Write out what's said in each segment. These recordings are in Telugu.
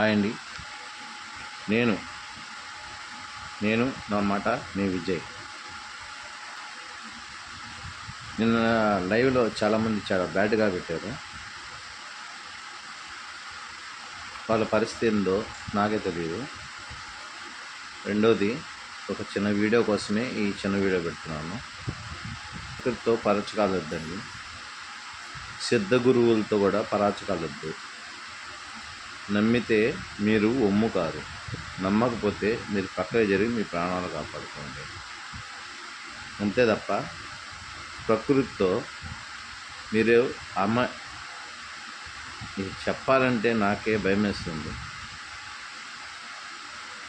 హాయ్ అండి నేను నేను నా మాట మీ విజయ్. నిన్న లైవ్లో చాలామంది చాలా బ్యాడ్గా పెట్టారు. వాళ్ళ పరిస్థితి ఏందో నాకే తెలియదు రెండోది ఒక చిన్న వీడియో కోసమే ఈ చిన్న వీడియో పెడుతున్నాను. ఇక్కడితో పరచకాలొద్దండి. సిద్ధ గురువులతో కూడా పరాచకాలొద్దు. నమ్మితే మీరు ఒమ్ము కారు. నమ్మకపోతే మీరు పక్కకి జరిగి మీ ప్రాణాలు కాపాడుకోండి. అంతే తప్ప ప్రకృతితో మీరు అమ్మ చెప్పాలంటే నాకే భయం వేస్తుంది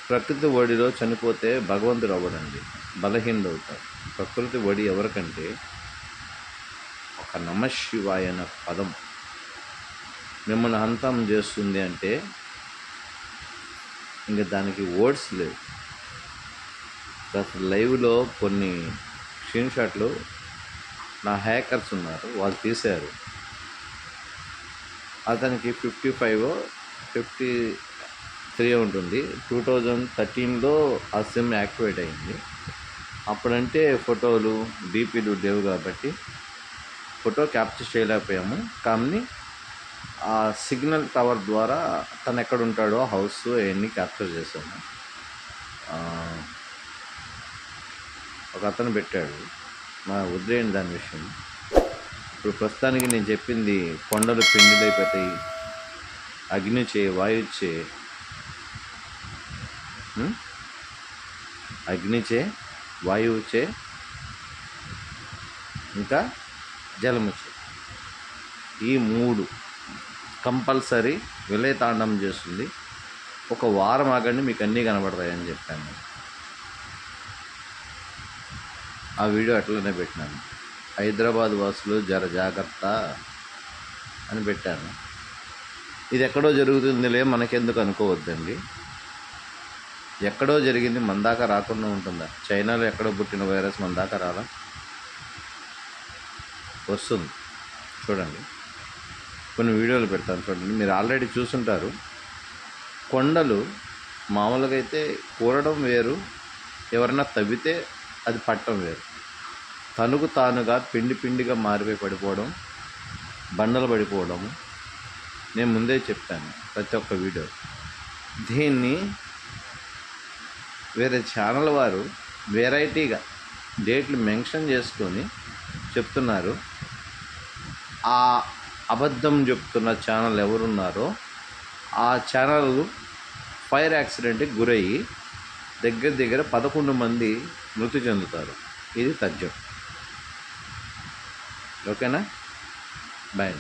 ప్రకృతి ఒడిలో చనిపోతే భగవంతుడు అవ్వడండి. బలహీనుడు అవుతాడు ప్రకృతి ఒడి ఎవరికంటే ఒక నమశివాయ అనే పదం మిమ్మల్ని అంతం చేస్తుంది అంటే ఇంకా దానికి వర్డ్స్ లేవు. అసలు లైవ్లో కొన్ని స్క్రీన్ షాట్లు నా హ్యాకర్స్ ఉన్నారు వాళ్ళు తీశారు. అతనికి ఫిఫ్టీ ఫైవ్ ఫిఫ్టీ త్రీ ఉంటుంది టూ థౌజండ్ థర్టీన్లో ఆ సిమ్ యాక్టివేట్ అయింది. అప్పుడంటే ఫోటోలు డీపీలు లేవు కాబట్టి ఫోటో క్యాప్చర్ చేయలేకపోయాము. కానీ ఆ సిగ్నల్ టవర్ ద్వారా తను ఎక్కడ ఉంటాడో హౌస్ అవన్నీ క్యాప్చర్ చేశాము ఒక అతను పెట్టాడు. మా వదిలేయండి దాని విషయం. ఇప్పుడు ప్రస్తుతానికి నేను చెప్పింది కొండలు పిండిలైపోతాయి అగ్ని చే వాయుచ్చే అగ్నిచే వాయువుచే వాయువు చే ఇంకా జలముచే. ఈ మూడు కంపల్సరీ విలయతాండం చేస్తుంది. ఒక వారం ఆగండి మీకు అన్నీ కనబడతాయని చెప్పాను. ఆ వీడియో అట్లనే పెట్టినాను. హైదరాబాద్ వాసులు జర జాగ్రత్త అని పెట్టాను. ఇది ఎక్కడో జరుగుతుందిలే మనకెందుకు అనుకోవద్దండి. ఎక్కడో జరిగింది మన దాకా రాకుండా ఉంటుందా? చైనాలో ఎక్కడో పుట్టిన వైరస్ మన దాకా రాలా? వస్తుంది. చూడండి. కొన్ని వీడియోలు పెడతాను చూడండి. మీరు ఆల్రెడీ చూసుంటారు. కొండలు మామూలుగా అయితే కూరడం వేరు ఎవరైనా తవ్వితే అది పట్టడం వేరు. తనుకు తానుగా పిండి పిండిగా మారిపోయి పడిపోవడం బండలు పడిపోవడము నేను ముందే చెప్పాను ప్రతి ఒక్క వీడియో. దీన్ని వేరే ఛానల్ వారు వెరైటీగా డేట్లు మెన్షన్ చేసుకొని చెప్తున్నారు. ఆ అబద్ధం చెప్తున్న ఛానల్ ఎవరున్నారో ఆ ఛానల్ ఫైర్ యాక్సిడెంట్కి గురయ్యి దగ్గర దగ్గర పదకొండు మంది మృతి చెందుతారు. ఇది తథ్యం. ఓకేనా? బాయ్